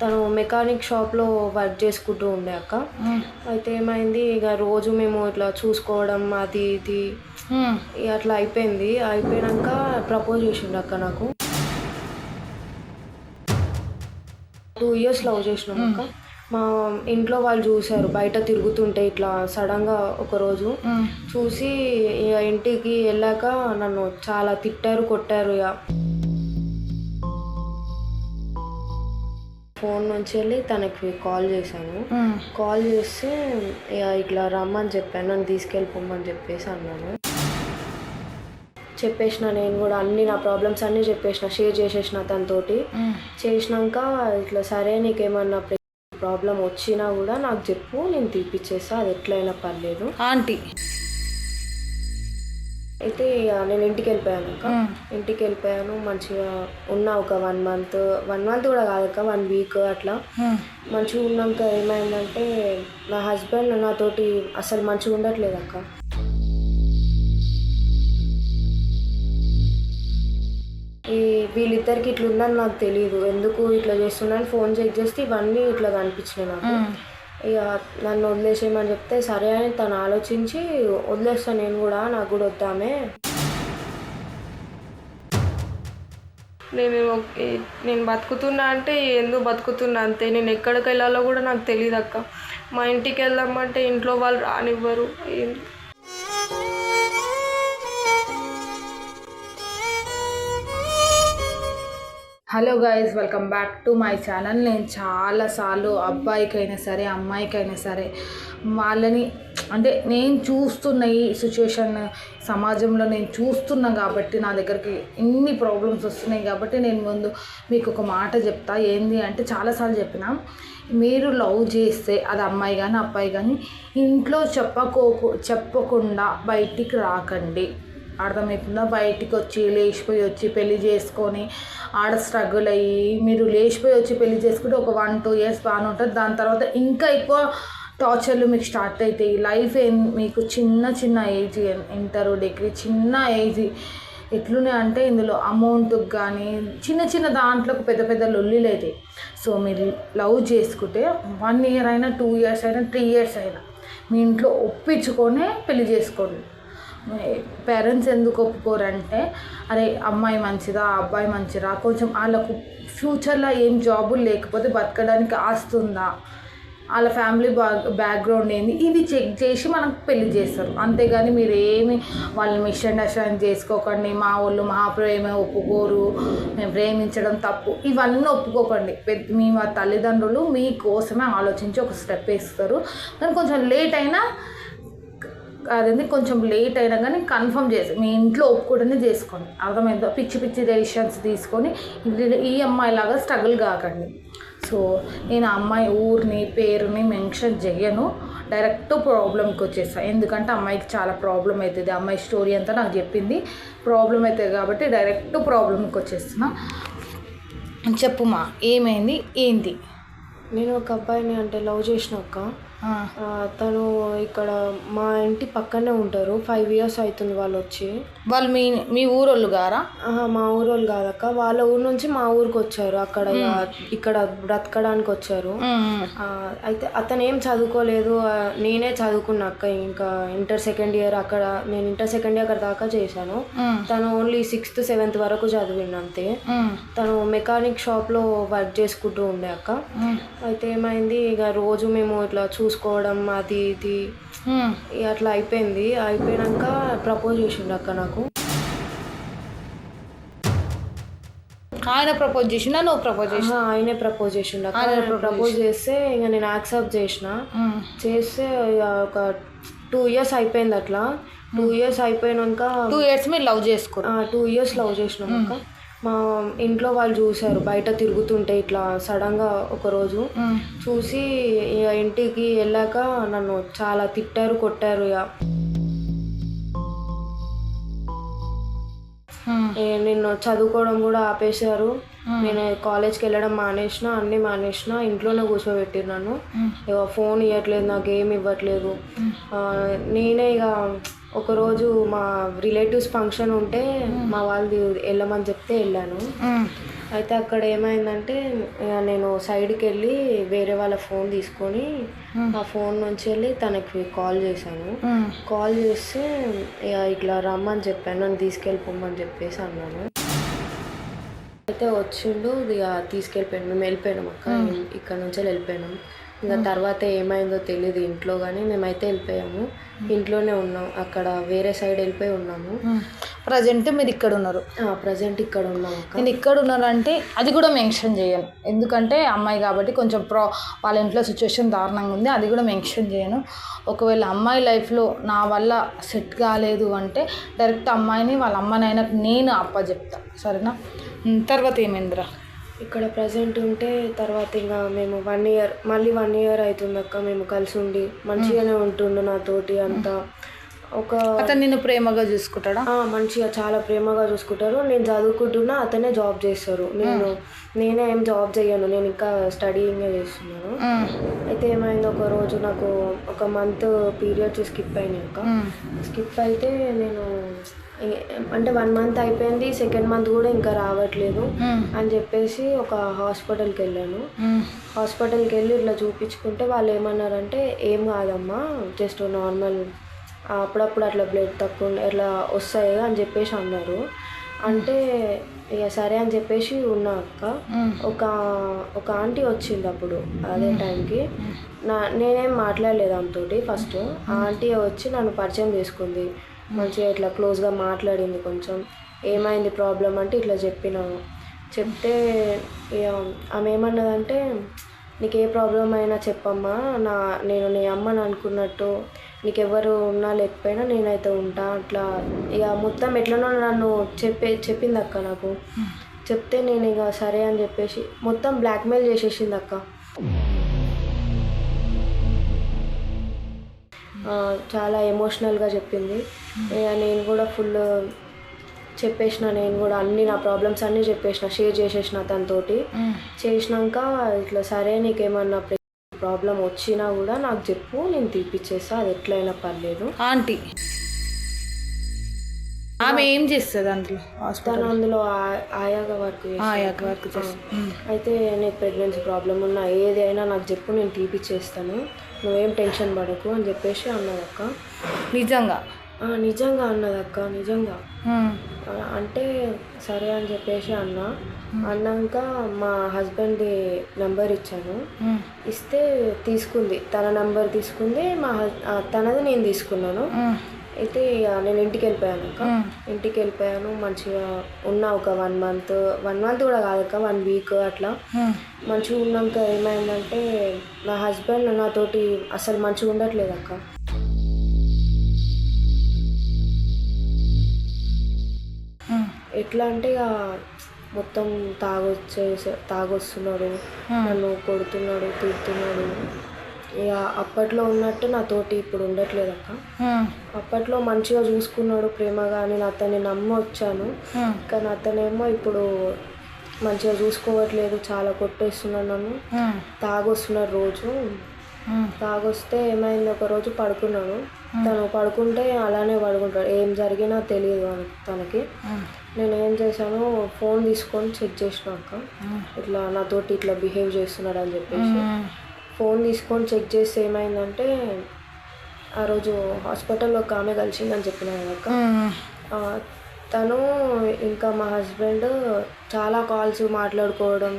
తను మెకానిక్ షాప్లో వర్క్ చేసుకుంటూ ఉండే అక్క. అయితే ఏమైంది ఇక రోజు మేము ఇట్లా చూసుకోవడం అది ఇది ఇక అట్లా అయిపోయింది. అయిపోయాక ప్రపోజ్ చేసిండు అక్క నాకు. టూ ఇయర్స్ లవ్ చేసినాం అక్క. మా ఇంట్లో వాళ్ళు చూశారు బయట తిరుగుతుంటే ఇట్లా సడన్గా ఒకరోజు చూసి ఇక ఇంటికి వెళ్ళాక నన్ను చాలా తిట్టారు కొట్టారు ఇక. ఫోన్ నుంచి వెళ్ళి తనకి కాల్ చేశాను. కాల్ చేస్తే ఇట్లా రమ్మని చెప్పాను నన్ను తీసుకెళ్ళిపోమని చెప్పేసి అన్నాను. చెప్పేసిన నేను కూడా అన్ని నా ప్రాబ్లమ్స్ అన్నీ చెప్పేసిన షేర్ చేసేసిన తనతోటి. చేసినాక ఇట్లా సరే నీకేమన్నా ప్రాబ్లం వచ్చినా కూడా నాకు చెప్పు నేను తీపిచ్చేస్తా అది ఎట్లయినా పర్లేదు. ఆంటీ. అయితే నేను ఇంటికి వెళ్ళిపోయాను అక్క. ఇంటికి వెళ్ళిపోయాను మంచిగా ఉన్నా ఒక వన్ మంత్. వన్ మంత్ కూడా కాదు అక్క వన్ వీక్ అట్లా. మంచిగా ఉన్నాక ఏమైందంటే నా హస్బెండ్ నాతోటి అసలు మంచిగా ఉండట్లేదు అక్క. ఈ వీళ్ళిద్దరికి ఇట్లా ఉందని నాకు తెలియదు ఎందుకు ఇట్లా చేస్తున్నాను ఫోన్ చెక్ చేస్తే ఇవన్నీ ఇట్లా కనిపించినాయి నాకు. ఇక నన్ను వదిలేసేయమని చెప్తే సరే అని తను ఆలోచించి వదిలేస్తాను నేను కూడా నాకు కూడా వద్దామే. నేను నేను బతుకుతున్నా అంటే ఎందుకు బతుకుతున్నా అంతే? నేను ఎక్కడికి వెళ్ళాలో కూడా నాకు తెలియదు అక్క మా ఇంటికి వెళ్దామంటే ఇంట్లో వాళ్ళు రానివ్వరు. Hello guys welcome back to my channel. నేను చాలాసార్లు అబ్బాయికైనా సరే అమ్మాయికైనా సరే వాళ్ళని అంటే నేను చూస్తున్న ఈ సిచ్యువేషన్ సమాజంలో నేను చూస్తున్నా కాబట్టి నా దగ్గరికి ఇన్ని ప్రాబ్లమ్స్ వస్తున్నాయి కాబట్టి నేను ముందు మీకు ఒక మాట చెప్తా. ఏంది అంటే చాలాసార్లు చెప్పిన మీరు లవ్ చేస్తే అది అమ్మాయి కానీ అబ్బాయి కానీ ఇంట్లో చెప్పకోకు చెప్పకుండా బయటికి రాకండి. అర్థమవుతుందా బయటికి వచ్చి లేచిపోయి వచ్చి పెళ్ళి చేసుకొని ఆడ స్ట్రగుల్ అయ్యి మీరు లేచిపోయి వచ్చి పెళ్ళి చేసుకుంటే ఒక వన్ టూ ఇయర్స్ బాగానే ఉంటుంది. దాని తర్వాత ఇంకా ఎక్కువ టార్చర్లు మీకు స్టార్ట్ అవుతాయి లైఫ్ ఏం మీకు చిన్న చిన్న ఏజ్ ఇంటర్ డిగ్రీ చిన్న ఏజ్ ఎట్లున్నాయి అంటే ఇందులో అమౌంట్కి కానీ చిన్న చిన్న దాంట్లో పెద్ద పెద్ద లొల్లిలు అవుతాయి సో మీరు లవ్ చేసుకుంటే వన్ ఇయర్ అయినా టూ ఇయర్స్ అయినా త్రీ ఇయర్స్ అయినా మీ ఇంట్లో ఒప్పించుకొనే పెళ్ళి చేసుకోండి. పేరెంట్స్ ఎందుకు ఒప్పుకోరంటే అరే అమ్మాయి మంచిదా అబ్బాయి మంచిదా కొంచెం వాళ్ళకు ఫ్యూచర్లో ఏం జాబులు లేకపోతే బతకడానికి ఆస్తుందా వాళ్ళ ఫ్యామిలీ బ్యాక్ బ్యాక్గ్రౌండ్ ఏంది? ఇవి చెక్ చేసి మనకు పెళ్ళి చేస్తారు. అంతేగాని మీరు ఏమి వాళ్ళని మిస్అండర్స్టాండ్ చేసుకోకండి. మా వాళ్ళు మా ప్రేమ ఒప్పుకోరు. మేము ప్రేమించడం తప్పు. ఇవన్నీ ఒప్పుకోకండి. మీ మా తల్లిదండ్రులు మీకోసమే ఆలోచించి ఒక స్టెప్ వేస్తారు. కానీ కొంచెం లేట్ అయినా అదేంటి కొంచెం లేట్ అయినా కానీ కన్ఫర్మ్ చేసి మీ ఇంట్లో ఒప్పుకోవడమే చేసుకోండి. అర్థమైందో? పిచ్చి పిచ్చి డెసిషన్స్ తీసుకొని ఈ అమ్మాయి లాగా స్ట్రగుల్ కాకండి. సో నేను అమ్మాయి ఊరిని పేరుని మెన్షన్ చేయను డైరెక్ట్ ప్రాబ్లంకి వచ్చేస్తాను ఎందుకంటే అమ్మాయికి చాలా ప్రాబ్లం అవుతుంది. అమ్మాయి స్టోరీ అంతా నాకు చెప్పింది. ప్రాబ్లం అవుతుంది కాబట్టి డైరెక్ట్ ప్రాబ్లంకి వచ్చేస్తున్నా. చెప్పుమా ఏమైంది? ఏంటి? నేను ఒక అబ్బాయిని అంటే లవ్ చేసినాక ఆ, తను ఇక్కడ మా ఇంటి పక్కనే ఉంటారు. ఫైవ్ ఇయర్స్ అవుతుంది వాళ్ళు వచ్చి వాళ్ళు మీ మీ ఊరోళ్ళు గారా? మా ఊరోళ్ళు కాదక్క. వాళ్ళ ఊరు నుంచి మా ఊరికి వచ్చారు. అక్కడ ఇక్కడ బ్రతకడానికి వచ్చారు. అయితే అతను ఏం చదువుకోలేదు నేనే చదువుకున్నా అక్క. ఇంకా ఇంటర్ సెకండ్ ఇయర్ అక్కడ నేను ఇంటర్ సెకండ్ ఇయర్ అక్కడ దాకా చేశాను. తను ఓన్లీ సిక్స్త్ సెవెంత్ వరకు చదివిండు అంతే. తను మెకానిక్ షాప్లో వర్క్ చేసుకుంటూ ఉండే అక్క. అయితే ఏమైంది? ఇక రోజు మేము ఇట్లా చూసుకోవడం అది ఇది. అట్లా అయిపోయింది. అయిపోయాక ప్రపోజ్ చేసిండు అక్క నాకు. ఆయన ప్రపోజ్ చేసినా నువ్వు ప్రపోజ్ చేసి ఆహా, ఆయనే ప్రపోజ్ చేసిండు అక్క. ప్రపోజ్ చేస్తే ఇక నేను యాక్సెప్ట్ చేసిన. చేస్తే ఒక టూ ఇయర్స్ అయిపోయింది అట్లా. టూ ఇయర్స్ అయిపోయినాక టూ ఇయర్స్ మీరు లవ్ చేసుకోరు. టూ ఇయర్స్ లవ్ చేసినాం అక్క. మా ఇంట్లో వాళ్ళు చూశారు. బయట తిరుగుతుంటే ఇట్లా సడన్గా ఒకరోజు చూసి ఇక ఇంటికి వెళ్ళాక నన్ను చాలా తిట్టారు కొట్టారు ఇక నిన్ను చదువుకోవడం కూడా ఆపేశారు. నేను కాలేజ్కి వెళ్ళడం మానేసిన అన్నీ మానేసిన ఇంట్లోనే కూర్చోబెట్టిరు నన్ను. ఇక ఫోన్ ఇవ్వట్లేదు నాకు ఏమి ఇవ్వట్లేదు నేనే ఇక ఒకరోజు మా రిలేటివ్స్ ఫంక్షన్ ఉంటే మా వాళ్ళది వెళ్ళమని చెప్తే వెళ్ళాను. అయితే అక్కడ ఏమైందంటే ఇక నేను సైడ్కి వెళ్ళి వేరే వాళ్ళ ఫోన్ తీసుకొని ఆ ఫోన్ నుంచి వెళ్ళి తనకి కాల్ చేశాను. కాల్ చేస్తే ఇక ఇట్లా రమ్మని చెప్పాను నన్ను తీసుకెళ్ళిపోమని చెప్పేసి అన్నాను. అయితే వచ్చిండు ఇక తీసుకెళ్ళిపోయాను మేము వెళ్ళిపోయినాం అక్క. ఇక్కడ నుంచి వెళ్ళిపోయినాం. ఇంకా తర్వాత ఏమైందో తెలియదు ఇంట్లో కానీ మేమైతే వెళ్ళిపోయాము. ఇంట్లోనే ఉన్నాం. అక్కడ వేరే సైడ్ వెళ్ళిపోయి ఉన్నాము. ప్రజెంట్ మీరు ఇక్కడ ఉన్నారు. ప్రజెంట్ ఇక్కడ ఉన్నాం నేను ఇక్కడ ఉన్నానంటే అది కూడా మెన్షన్ చేయను. ఎందుకంటే అమ్మాయి కాబట్టి కొంచెం ప్రా వాళ్ళ ఇంట్లో సిచ్యువేషన్ దారుణంగా ఉంది. అది కూడా మెన్షన్ చేయను. ఒకవేళ అమ్మాయి లైఫ్లో నా వల్ల సెట్ కాలేదు అంటే డైరెక్ట్ అమ్మాయిని వాళ్ళ అమ్మనైనా నేను అప్ప చెప్తా సరేనా తర్వాత ఏమైందిరా? ఇక్కడ ప్రజెంట్ ఉంటే తర్వాత ఇంకా మేము వన్ ఇయర్ మళ్ళీ వన్ ఇయర్ అవుతుంది అక్క మేము కలిసి ఉండి మంచిగానే ఉంటుండు నాతోటి అంతా. ఒక అతను నిన్ను ప్రేమగా చూసుకుంటాడా? మంచిగా చాలా ప్రేమగా చూసుకుంటారు. నేను చదువుకుంటున్నా అతనే జాబ్ చేస్తారు. నేను నేనే ఏం జాబ్ చేయను నేను ఇంకా స్టడీయింగే చేస్తున్నాను. అయితే ఏమైంది ఒక రోజు నాకు ఒక మంత్ పీరియడ్స్ స్కిప్ అయినాయి స్కిప్ అయితే నేను అంటే వన్ మంత్ అయిపోయింది సెకండ్ మంత్ కూడా ఇంకా రావట్లేదు. ఉమ్, అని చెప్పేసి ఒక హాస్పిటల్కి వెళ్ళాను. హాస్పిటల్కి వెళ్ళి ఇట్లా చూపించుకుంటే వాళ్ళు ఏమన్నారంటే ఏం కాదమ్మా జస్ట్ నార్మల్ అప్పుడప్పుడు అట్లా బ్లడ్ తక్కువ ఇట్లా వస్తాయి అని చెప్పేసి అన్నారు. అంటే ఇక సరే అని చెప్పేసి ఉన్నా అక్క. ఉమ్, ఒక ఒక ఆంటీ వచ్చింది అప్పుడు అదే టైంకి. నా నేనేం మాట్లాడలేదు ఆమెతోటి ఫస్ట్. ఆ ఆంటీ వచ్చి నన్ను పరిచయం చేసుకుంది. మంచిగా ఇట్లా క్లోజ్గా మాట్లాడింది కొంచెం. ఏమైంది ప్రాబ్లం అంటే ఇట్లా చెప్పినాను చెప్తే ఆమె ఏమన్నదంటే నీకు ఏ ప్రాబ్లం అయినా చెప్పమ్మా నా నేను నీ అమ్మని అనుకున్నట్టు నీకు ఎవరు ఉన్నా లేకపోయినా నేనైతే ఉంటా అట్లా. ఇక మొత్తం ఎట్లనో నన్ను చెప్పే చెప్పింది అక్క నాకు చెప్తే నేను ఇక సరే అని చెప్పేసి మొత్తం బ్లాక్మెయిల్ చేసేసింది అక్క చాలా ఎమోషనల్గా చెప్పింది. నేను కూడా ఫుల్ చెప్పేసిన నేను కూడా అన్ని నా ప్రాబ్లమ్స్ అన్నీ చెప్పేసిన షేర్ చేసేసిన తనతోటి. చేసినాక ఇట్లా సరే నీకేమన్నా ప్రాబ్లం వచ్చినా కూడా నాకు చెప్పు నేను తీపిచ్చేస్తా అది ఎట్లయినా పర్లేదు. ఆంటీ. ఆమె ఏం చేస్తుంది అందులో? తను అందులో ఆయాగా వర్క్. ఆయాక వర్క్. అయితే నీకు ప్రెగ్నెన్సీ ప్రాబ్లం ఉన్నా ఏది అయినా నాకు చెప్పు నేను తీపిచ్చేస్తాను. నువ్వేం టెన్షన్ పడకు అని చెప్పేసి అన్నదక్క నిజంగా? "ఆ, నిజంగా అన్నదక్క నిజంగా. అంటే సరే అని చెప్పేసి అన్న. అన్నాక మా హస్బెండ్ది నెంబర్ ఇచ్చాను. ఇస్తే తీసుకుంది. తన నెంబర్ తీసుకుంది మా తనది నేను తీసుకున్నాను. అయితే నేను ఇంటికి వెళ్ళిపోయాను అక్క. ఇంటికి వెళ్ళిపోయాను మంచిగా ఉన్నా ఒక వన్ మంత్. వన్ మంత్ కూడా కాదక్క వన్ వీక్ అట్లా. మంచిగా ఉన్నాక ఏమైందంటే నా హస్బెండ్ నాతోటి అసలు మంచిగా ఉండట్లేదు అక్క. ఎట్లా అంటే మొత్తం తాగొచ్చే తాగొస్తున్నాడు. నన్ను కొడుతున్నాడు తిడుతున్నాడు. ఇక అప్పట్లో ఉన్నట్టు నాతోటి ఇప్పుడు ఉండట్లేదు అక్క. అప్పట్లో మంచిగా చూసుకున్నాడు ప్రేమగా నేను అతన్ని నమ్మి వచ్చాను కానీ అతనేమో ఇప్పుడు మంచిగా చూసుకోవట్లేదు చాలా కొట్టేస్తున్నాడు నన్ను. తాగొస్తున్నాడు రోజు. తాగొస్తే ఏమైంది? ఒక రోజు పడుకున్నాడు. తను పడుకుంటే అలానే పడుకుంటాడు. ఏం జరిగినా తెలియదు తనకి. నేను ఏం చేశాను ఫోన్ తీసుకొని చెక్ చేసినాక ఇట్లా నాతోటి ఇట్లా బిహేవ్ చేస్తున్నాడు అని చెప్పేసి ఫోన్ తీసుకొని చెక్ చేస్తే ఏమైందంటే ఆ రోజు హాస్పిటల్లో ఒక ఆమె కలిసిందని చెప్పిన ఆ, తను ఇంకా మా హస్బెండ్ చాలా కాల్స్ మాట్లాడుకోవడం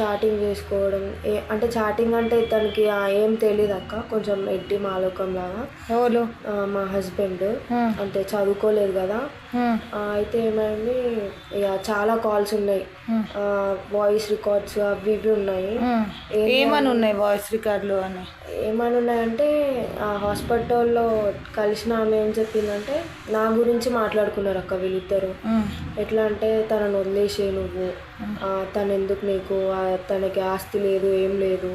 చాటింగ్ చేసుకోవడం. ఏ అంటే చాటింగ్ అంటే తనకి ఏం తెలియదు అక్క. కొంచెం ఎడ్డి మాలోకం లాగా. ఎవరు? మా హస్బెండ్. అంటే చదువుకోలేదు కదా. అయితే ఏమైంది? ఇక చాలా కాల్స్ ఉన్నాయి. వాయిస్ రికార్డ్స్ అవి ఇవి ఉన్నాయి. ఏమని ఉన్నాయి వాయిస్ రికార్డులు అని? ఏమని ఉన్నాయంటే ఆ హాస్పిటల్లో కలిసిన ఆమె ఏం చెప్పిందంటే నా గురించి మాట్లాడుకున్నారు అక్క వీళ్ళిద్దరు. ఎట్లా అంటే తనను వదిలేసే నువ్వు. తను ఎందుకు నీకు? తనకి ఆస్తి లేదు ఏం లేదు.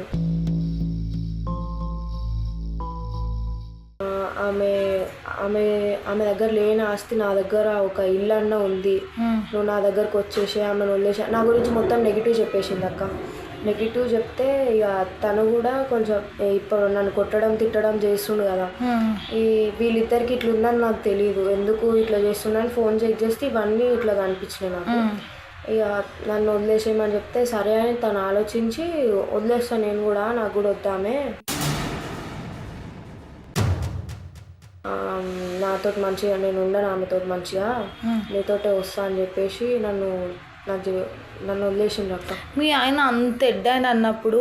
ఆమె ఆమె ఆమె దగ్గర లేని ఆస్తి నా దగ్గర ఒక ఇల్లు అన్న ఉంది నువ్వు నా దగ్గరకు వచ్చేసి ఆమెను వదిలేసి. నా గురించి మొత్తం నెగిటివ్ చెప్పేసింది అక్క. నెగిటివ్ చెప్తే ఇక తను కూడా కొంచెం ఇప్పుడు నన్ను కొట్టడం తిట్టడం చేస్తుండు కదా. ఉమ్, ఈ వీళ్ళిద్దరికి ఇట్లా ఉందని నాకు తెలియదు ఎందుకు ఇట్లా చేస్తున్నాను ఫోన్ చెక్ చేస్తే ఇవన్నీ ఇట్లా కనిపించినాయి నాకు. ఉమ్, ఇక నన్ను వదిలేసేయమని చెప్తే సరే అని తను ఆలోచించి వదిలేస్తాను నేను కూడా నాకు కూడా వద్దామే. నాతో మంచిగా నేను ఉండను ఆమెతో మంచిగా. నీతోటే వస్తా అని చెప్పేసి నన్ను నాకు నన్ను వదిలేసిండు అక్క. మీ ఆయన అంత ఎడ్డాయని అన్నప్పుడు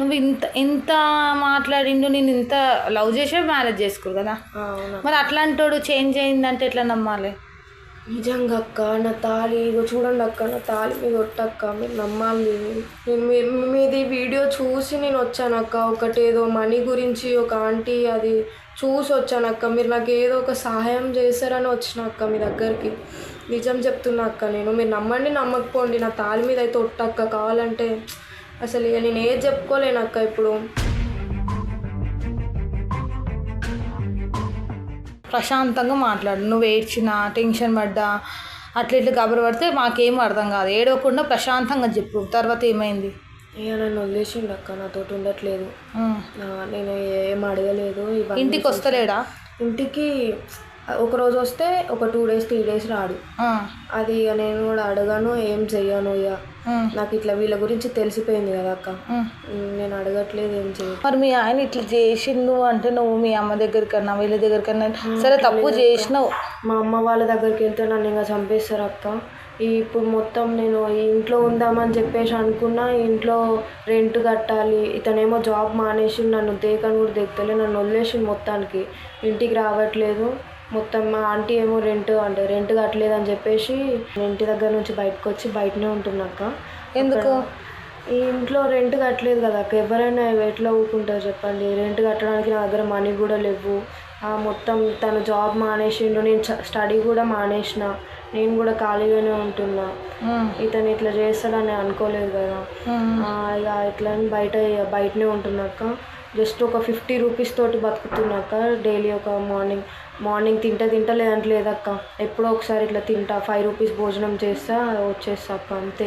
నువ్వు ఇంత ఇంత మాట్లాడిండు నేను ఇంత లవ్ చేసే మ్యారేజ్ చేసుకోరు కదా? మరి అట్లాంటోడు చేంజ్ అయిందంటే ఎట్లా నమ్మాలి? నిజంగా అక్క నా తాళి ఇగో చూడండి అక్క నా తాళి మీద ఒట్టక్క మీరు నమ్మాలి. నేను మీది వీడియో చూసి నేను వచ్చాను అక్క. ఒకటి ఏదో మనీ గురించి ఒక ఆంటీ అది చూసి వచ్చాను అక్క. మీరు నాకు ఏదో ఒక సహాయం చేస్తారని వచ్చిన అక్క మీ దగ్గరికి. నిజం చెప్తున్నా అక్క నేను. మీరు నమ్మండి నమ్మకపోండి. నా తాళి మీద అయితే ఒట్టక్క. కావాలంటే అసలు ఇక నేను ఏది చెప్పుకోలేను అక్క ఇప్పుడు. ప్రశాంతంగా మాట్లాడు. నువ్వు ఏడ్చినా టెన్షన్ పడ్డా అట్లా ఇట్లా గబరు పడితే మాకేం అర్థం కాదు. ఏడవకుండా ప్రశాంతంగా చెప్పు. తర్వాత ఏమైంది? ఇక నన్ను వదిలేసిండు అక్క. నాతోటి ఉండట్లేదు. నేను ఏం అడగలేదు. ఇంటికి వస్తలేడా? ఇంటికి ఒక రోజు వస్తే ఒక టూ డేస్ త్రీ డేస్ రాడు. అది ఇక నేను కూడా అడగను ఏం చెయ్యను ఇక. నాకు ఇట్లా వీళ్ళ గురించి తెలిసిపోయింది కదా అక్క. నేను అడగట్లేదు ఏం చెయ్య మరి మీ ఆయన ఇట్లా చేసిండు అంటే నువ్వు మీ అమ్మ దగ్గరికన్నా వీళ్ళ దగ్గరికన్నా సరే తప్పు చేసినావు. మా అమ్మ వాళ్ళ దగ్గరికి వెళ్తే నన్ను ఇంకా చంపేస్తారు అక్క. ఈ ఇప్పుడు మొత్తం నేను ఇంట్లో ఉందామని చెప్పేసి అనుకున్నా ఇంట్లో రెంట్ కట్టాలి ఇతనేమో జాబ్ మానేసి నన్ను దేకని కూడా దిగుతలే నన్ను వదిలేసి మొత్తానికి. ఇంటికి రావట్లేదు. మొత్తం మా ఆంటీ ఏమో రెంట్ అంటే రెంట్ కట్టలేదు అని చెప్పేసి నేను ఇంటి దగ్గర నుంచి బయటకు వచ్చి బయటనే ఉంటున్నాక ఎందుకు? ఈ ఇంట్లో రెంట్ కట్టలేదు కదా అక్క. ఎవరైనా ఎట్లా ఊరుకుంటారు చెప్పండి. రెంట్ కట్టడానికి నా దగ్గర మనీ కూడా లేవు. ఆ మొత్తం తను జాబ్ మానేసిండు. నేను స్టడీ కూడా మానేసిన. నేను కూడా ఖాళీగానే ఉంటున్నా. ఇతను ఇట్లా చేస్తాడని అనుకోలేదు కదా. ఇక ఇట్లా బయట బయటనే ఉంటున్నాక జస్ట్ ఒక ఫిఫ్టీ రూపీస్ తోటి బతుకుతున్నాక డైలీ ఒక మార్నింగ్ మార్నింగ్ తింటా తింటా లేదంటే లేదక్క. ఎప్పుడో ఒకసారి ఇట్లా తింటా ఫైవ్ రూపీస్ భోజనం చేస్తా వచ్చేస్తా అక్క అంతే.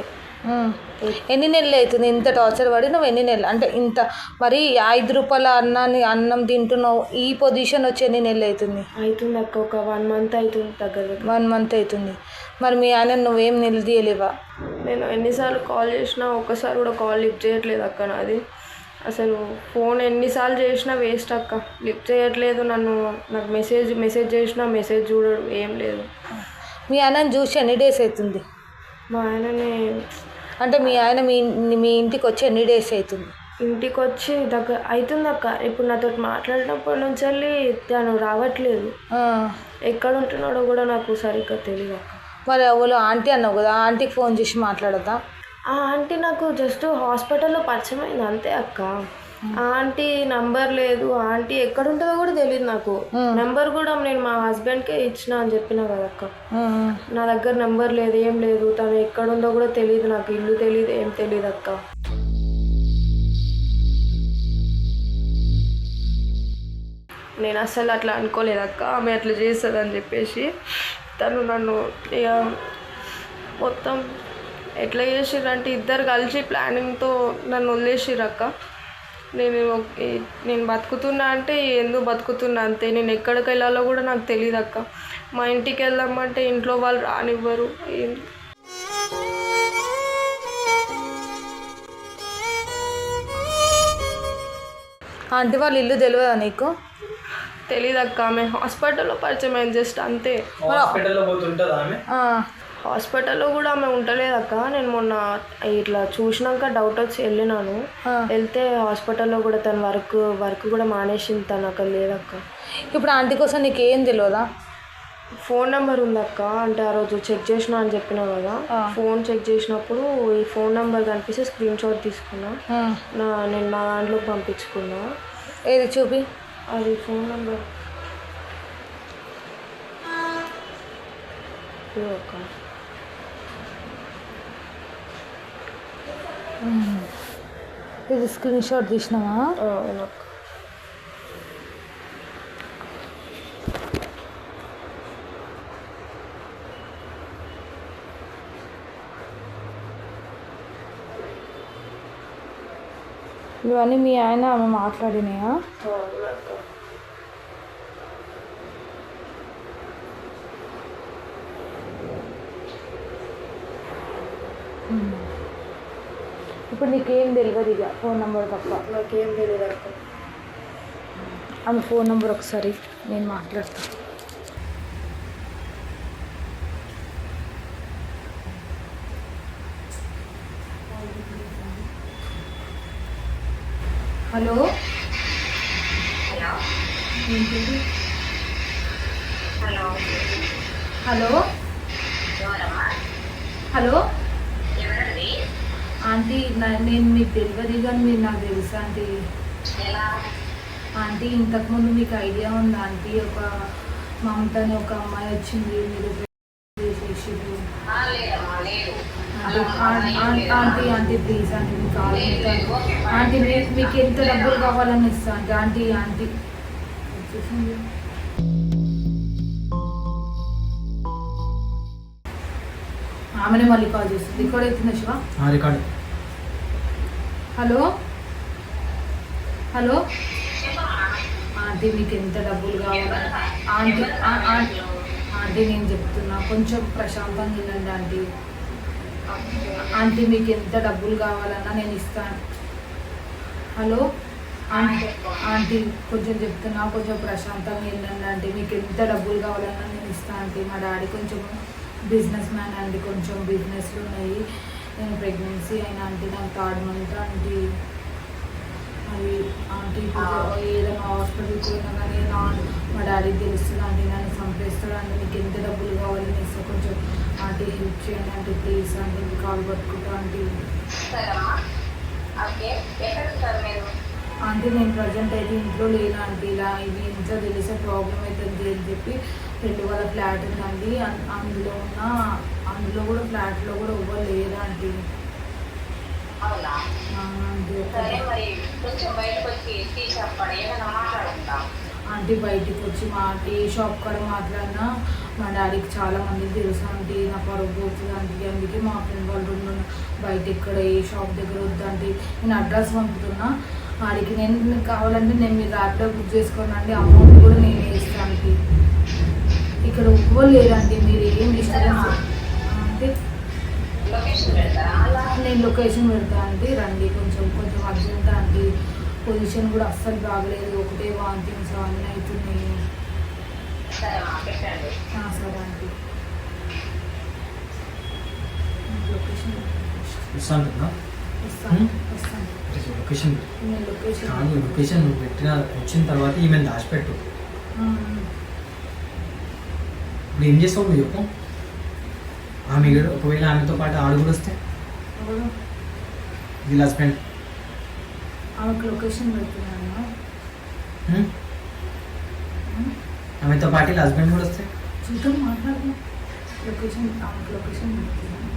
ఎన్ని నెలలు అవుతుంది ఇంత టార్చర్ పడి నువ్వు ఎన్ని నెలలు? అంటే ఇంత మరి ఐదు రూపాయల అన్నాన్ని అన్నం తింటున్నావు ఈ పొజిషన్ వచ్చి ఎన్ని నెలలు అవుతుంది? అవుతుంది అక్క ఒక వన్ మంత్ అవుతుంది దగ్గర దగ్గర. వన్ మంత్ అవుతుంది. మరి మీ ఆయన నువ్వేం నిలదీయలేవా? నేను ఎన్నిసార్లు కాల్ చేసినా ఒక్కసారి కూడా కాల్ లిఫ్ట్ చేయట్లేదు అక్క నాది. అసలు ఫోన్ ఎన్నిసార్లు చేసినా వేస్ట్ అక్క. లిఫ్ట్ చేయట్లేదు నన్ను. నాకు మెసేజ్ మెసేజ్ చేసినా మెసేజ్ చూడడు ఏం లేదు. మీ ఆయనని చూసి ఎన్ని డేస్ అవుతుంది? మా ఆయనని అంటే మీ ఆయన మీ మీ ఇంటికి వచ్చి ఎన్ని డేస్ అవుతుంది? ఇంటికి వచ్చి దగ్గర అవుతుంది అక్క. ఇప్పుడు నాతో మాట్లాడినప్పటి నుంచి వెళ్ళి తను రావట్లేదు. ఎక్కడ ఉంటున్నాడో కూడా నాకు సరిగ్గా తెలియదు అక్క. మరి ఎవరు? ఆంటీ అన్నావు కదా ఆంటీకి ఫోన్ చేసి మాట్లాడదా ఆ ఆంటీ నాకు జస్ట్ హాస్పిటల్లో పరిచయం అయింది అంతే అక్క. ఆ ఆంటీ నంబర్ లేదు ఆ ఆంటీ ఎక్కడ ఉంటుందో కూడా తెలియదు నాకు. నెంబర్ కూడా నేను మా హస్బెండ్కే ఇచ్చిన అని చెప్పిన కదా అక్క. నా దగ్గర నెంబర్ లేదు ఏం లేదు తను ఎక్కడ ఉందో కూడా తెలియదు నాకు ఇల్లు తెలియదు ఏం తెలియదు అక్క. నేను అస్సలు అట్లా అనుకోలేదు అక్క ఆమె అట్లా చేస్తుంది అని చెప్పేసి తను నన్ను ఇక మొత్తం ఎట్లా చేసిర్రంటే ఇద్దరు కలిసి ప్లానింగ్తో నన్ను వదిలేసిర్రు అక్క నేను నేను బతుకుతున్నా అంటే ఎందుకు బతుకుతున్నా అంతే. నేను ఎక్కడికి వెళ్ళాలో కూడా నాకు తెలియదు అక్క మా ఇంటికి వెళ్దామంటే ఇంట్లో వాళ్ళు రానివ్వరు. ఏం ఆంటీ వాళ్ళ ఇల్లు తెలియదా నీకు? తెలియదు అక్క ఆమె హాస్పిటల్లో పరిచయం అయింది జస్ట్ అంతే. హాస్పిటల్లో ఆమె కూడా ఆమె ఉండలేదక్క. నేను మొన్న ఇట్లా చూసినాక డౌట్ వచ్చి వెళ్ళినాను. వెళ్తే హాస్పిటల్లో కూడా తన వర్క్ వర్క్ కూడా మానేసింది తను అక్కడ లేదక్క. ఇప్పుడు ఆంటీ కోసం నీకు ఏం తెలియదా ఫోన్ నెంబర్ ఉందక్క. అంటే ఆ రోజు చెక్ చేసిన అని చెప్పిన కదా. ఫోన్ చెక్ చేసినప్పుడు ఈ ఫోన్ నెంబర్ కనిపిస్తే స్క్రీన్ షాట్ తీసుకున్నా. నా నేను నా దాంట్లోకి పంపించుకున్నా. ఏది చూపి? అది ఫోన్ నెంబర్. అక్క. ఇది స్క్రీన్ షాట్ తీసినావా? ఇవన్నీ మీ ఆయన ఆమె మాట్లాడినాయా? ఇప్పుడు నీకేం తెలియదు ఇక ఫోన్ నెంబర్ తప్ప. నాకేం తెలియదు అక్క. ఆమె ఫోన్ నెంబర్ ఒకసారి నేను మాట్లాడతా. హలో? ఏంటిది? హలో? హలో? ఆంటీ నేను మీకు తెలియదు కానీ మీరు నాకు తెలుసా ఆంటీ? ఆంటీ ఇంతకుముందు మీకు ఐడియా ఉందా ఆంటీ? ఒక మమత అని ఒక అమ్మాయి వచ్చింది మీరు aunty, aunty, aunty, aunty aunty please aunty మీకు కాల్ ఆంటీ మీకు ఎంత డబ్బులు కావాలని ఇస్తా ఆంటీ? Aunty aunty. వచ్చేసింది. ఆమెనే మళ్ళీ కాల్ చేస్తుంది. ఇక్కడ అవుతుందా Shiva? Record. Hello? Hello? Aunty మీకు ఎంత డబ్బులు కావాలి? ఆంటీ ఆంటీ నేను చెప్తున్నా. కొంచెం ప్రశాంతంగా ఉండండి ఆంటీ. ఆంటీ మీకు ఎంత డబ్బులు కావాలన్నా నేను ఇస్తాను. హలో? ఆంటీ ఆంటీ కొంచెం చెప్తున్నా. కొంచెం ప్రశాంతంగా వెళ్ళండి ఆంటీ. మీకు ఎంత డబ్బులు కావాలన్నా నేను ఇస్తాను ఆంటీ. మా డాడీ కొంచెం బిజినెస్ మ్యాన్ అండి కొంచెం బిజినెస్లు ఉన్నాయి. నేను ప్రెగ్నెన్సీ అయినా ఆంటీ నాకు థర్డ్ మంత్ ఆంటీ అది ఆంటీ ఏదైనా హాస్పిటల్కి పోయినా కానీ నా మా డాడీకి తెలుస్తుంది ఆంటీ నన్ను చంపేస్తాడు అంటే మీకు ఎంత డబ్బులు కావాలని ఇస్తే కొంచెం ఆంటీ హెల్ప్ చేయండి ఆంటీ ప్లీజ్ ఆంటీ మీకు కాల్ పట్టుకుంటా ఆంటీ. ఆంటీ నేను ప్రజెంట్ అయితే ఇంట్లో లేను ఆంటీ ఇలా ఇది ఇంట్లో తెలిసే ప్రాబ్లం అవుతుంది అని చెప్పి రెండు వాళ్ళ ఫ్లాట్ ఉందండి. అందులో ఉన్న అందులో కూడా ఫ్లాట్లో కూడా లేరు ఆంటీ సరే ఒక్క- మరి కొంచెం బయటకు వచ్చి ఆంటీ మా టీ షాప్ కాడ మాట్లాడినా మా డాడీకి చాలా మందికి తెలుసు ఆంటీ నా పరుగు పోతుంది ఆంటీ. అందుకే మా ఫ్రెండ్ వాళ్ళు ఉన్నారు. బయట ఇక్కడ ఏ షాప్ దగ్గర వద్దంటే నేను అడ్రస్ పంపుతున్నా. ఆడికి నేను కావాలంటే నేను మీరు ర్యాపిడో బుక్ చేసుకోనండి. అమౌంట్ కూడా నేను ఇస్తాను ఇక్కడ ఎవ్వరు లేదండి మీరు ఏం డిస్టర్బెన్స్ అంటే నేను లొకేషన్ పెడతా అంటే రండి కొంచెం కొంచెం అర్జెంట్ అంటే పొజిషన్ కూడా అస్సలు బాగలేదు ఒకటే వాంతింగ్స్ అవన్నీ అవుతున్నాయి సరే ఆంటీ లొకేషన్ లొకేషన్ నేను లొకేషన్ కాదు? లొకేషన్ నువ్వు పెట్టిన వచ్చిన తర్వాత ఈమె దాచిపెట్టు. ఇప్పుడు ఏం చేస్తావు నువ్వు చెప్పు. ఆమె ఒకవేళ ఆమెతో పాటు ఆడు కూడా వస్తే? వీళ్ళ హస్బెండ్. ఆమెకు లొకేషన్ పెడుతున్నాను. ఆమెతో పాటు వీళ్ళ హస్బెండ్ కూడా వస్తే. చూద్దాం మాట్లాడదాం. లొకేషన్ ఆమెకు లొకేషన్ పెడుతున్నాను.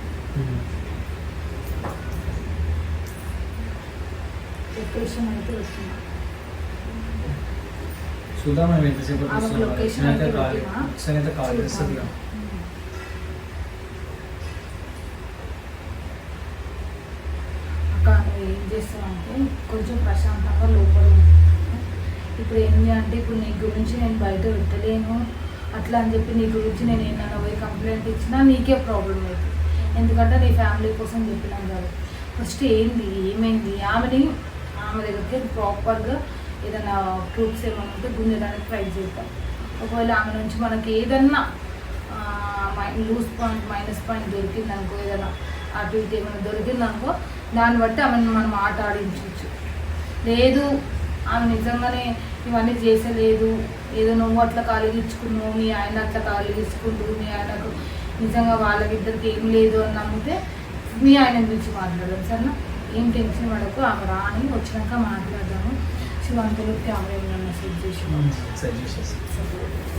లొకేషన్ అయితే వస్తున్నా. చూద్దాం మేము ఎంతసేపు అయితే? అయితే కాల్ చేస్తుంది. అక్క నువ్వు ఏం చేస్తావంటే కొంచెం ప్రశాంతంగా లోపల. ఇప్పుడు ఏంటి అంటే ఇప్పుడు నీ గురించి నేను బయట పెట్టలేను అట్లా అని చెప్పి నీ గురించి నేను ఏమైనా పోయి కంప్లైంట్ ఇచ్చినా నీకే ప్రాబ్లం అవుతుంది ఎందుకంటే నీ ఫ్యామిలీ కోసం చెప్పినాం కాబట్టి ఫస్ట్ ఏంది ఏమైంది ఆమెని ఆమె దగ్గరికి ప్రాపర్గా ఏదైనా ప్రూఫ్స్ ఏమైనా ఉంటే గుంజడానికి ట్రై చేద్దాం. ఒకవేళ ఆమె నుంచి మనకి ఏదన్నా లూజ్ పాయింట్ మైనస్ పాయింట్ దొరికిందనుకో ఏదైనా అటు ఇటు ఏమైనా దొరికిందనుకో దాన్ని బట్టి ఆమెను మనం ఆట ఆడించవచ్చు లేదు ఆమె నిజంగానే ఇవన్నీ చేసలేదు. ఏదో నువ్వు అట్లా కాలిగించుకున్నావు మీ ఆయన అట్లా కాలిగించుకుంటూ మీ ఆయనకు నిజంగా వాళ్ళకిద్దరికి ఏం లేదు అని నమ్మితే మీ ఆయన గురించి మాట్లాడదాం సరేనా? ఏం టెన్షన్ పడకు ఆమె రాని వచ్చినాక మాట్లాడదాము. శివంతులకి కెమెరా ఏమైనా మెసేజ్ చేసి hmm,